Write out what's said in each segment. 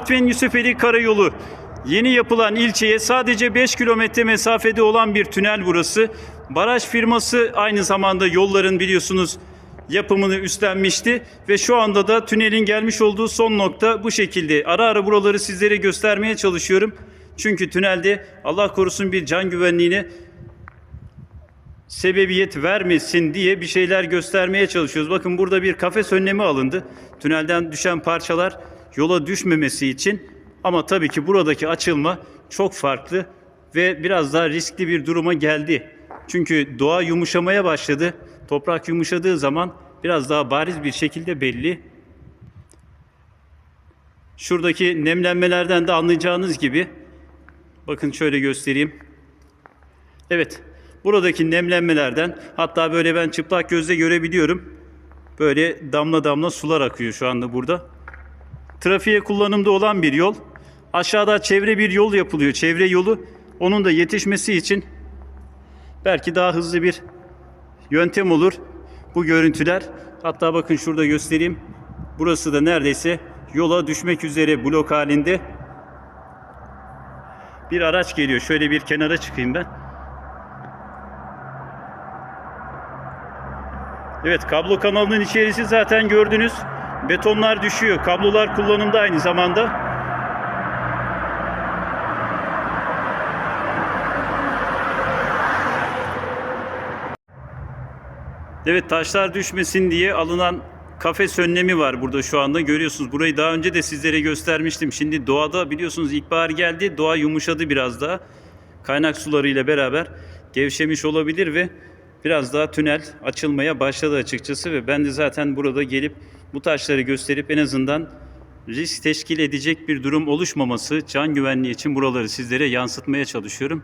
Artvin Yusufeli Karayolu yeni yapılan ilçeye sadece 5 kilometre mesafede olan bir tünel burası. Baraj firması aynı zamanda yolların biliyorsunuz yapımını üstlenmişti ve şu anda da tünelin gelmiş olduğu son nokta bu şekilde. Ara ara buraları sizlere göstermeye çalışıyorum. Çünkü tünelde Allah korusun bir can güvenliğine sebebiyet vermesin diye bir şeyler göstermeye çalışıyoruz. Bakın burada bir kafes önlemi alındı. Tünelden düşen parçalar yola düşmemesi için. Ama tabii ki buradaki açılma çok farklı ve biraz daha riskli bir duruma geldi. Çünkü doğa yumuşamaya başladı. Toprak yumuşadığı zaman biraz daha bariz bir şekilde belli. Şuradaki nemlenmelerden de anlayacağınız gibi bakın şöyle göstereyim. Evet. Buradaki nemlenmelerden hatta böyle ben çıplak gözle görebiliyorum. Böyle damla damla sular akıyor şu anda burada. Trafiğe kullanımda olan bir yol. Aşağıda çevre bir yol yapılıyor. Çevre yolu. Onun da yetişmesi için belki daha hızlı bir yöntem olur bu görüntüler. Hatta bakın şurada göstereyim. Burası da neredeyse yola düşmek üzere blok halinde. Bir araç geliyor. Şöyle bir kenara çıkayım ben. Evet kablo kanalının içerisi zaten gördünüz. Betonlar düşüyor. Kablolar kullanımda aynı zamanda. Evet taşlar düşmesin diye alınan kafes önlemi var burada şu anda. Görüyorsunuz burayı daha önce de sizlere göstermiştim. Şimdi doğada biliyorsunuz ilkbahar geldi. Doğa yumuşadı biraz daha. Kaynak sularıyla beraber gevşemiş olabilir ve biraz daha tünel açılmaya başladı açıkçası ve ben de zaten burada gelip bu taşları gösterip en azından risk teşkil edecek bir durum oluşmaması can güvenliği için buraları sizlere yansıtmaya çalışıyorum.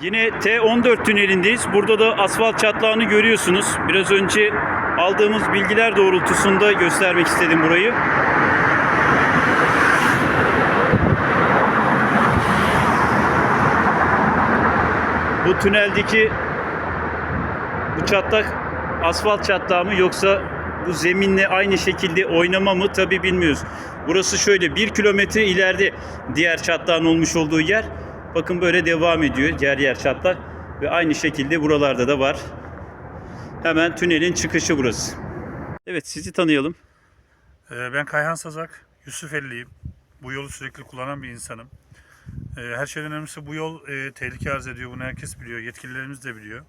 Yine T14 tünelindeyiz. Burada da asfalt çatlağını görüyorsunuz. Biraz önce aldığımız bilgiler doğrultusunda göstermek istedim burayı. Bu tüneldeki bu çatlak asfalt çatlağı mı yoksa bu zeminle aynı şekilde oynama mı tabi bilmiyoruz. Burası şöyle bir kilometre ileride diğer çatlağın olmuş olduğu yer. Bakın böyle devam ediyor yer yer çatlak ve aynı şekilde buralarda da var. Hemen tünelin çıkışı burası. Evet sizi tanıyalım. Ee, Ben Kayhan Sazak, Yusufelliyim. Bu yolu sürekli kullanan bir insanım. Ee, Her şeyden önemlisi bu yol e, tehlike arz ediyor. Bunu herkes biliyor. Yetkililerimiz de biliyor.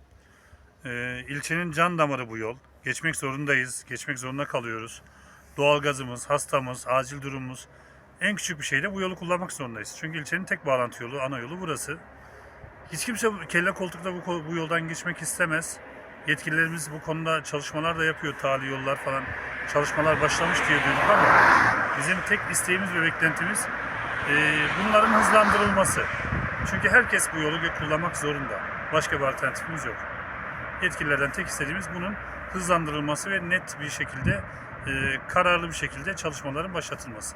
Ee, İlçenin can damarı bu yol. Geçmek zorundayız. Geçmek zorunda kalıyoruz. Doğalgazımız, hastamız, acil durumumuz. En küçük bir şeyle bu yolu kullanmak zorundayız. Çünkü ilçenin tek bağlantı yolu, ana yolu burası. Hiç kimse kelle koltukta bu, bu yoldan geçmek istemez. Yetkililerimiz bu konuda çalışmalar da yapıyor. Tali yollar falan çalışmalar başlamış diye duyduk ama bizim tek isteğimiz ve beklentimiz e, bunların hızlandırılması. Çünkü herkes bu yolu kullanmak zorunda. Başka bir alternatifimiz yok. Yetkililerden tek istediğimiz bunun hızlandırılması ve net bir şekilde, e, kararlı bir şekilde çalışmaların başlatılması.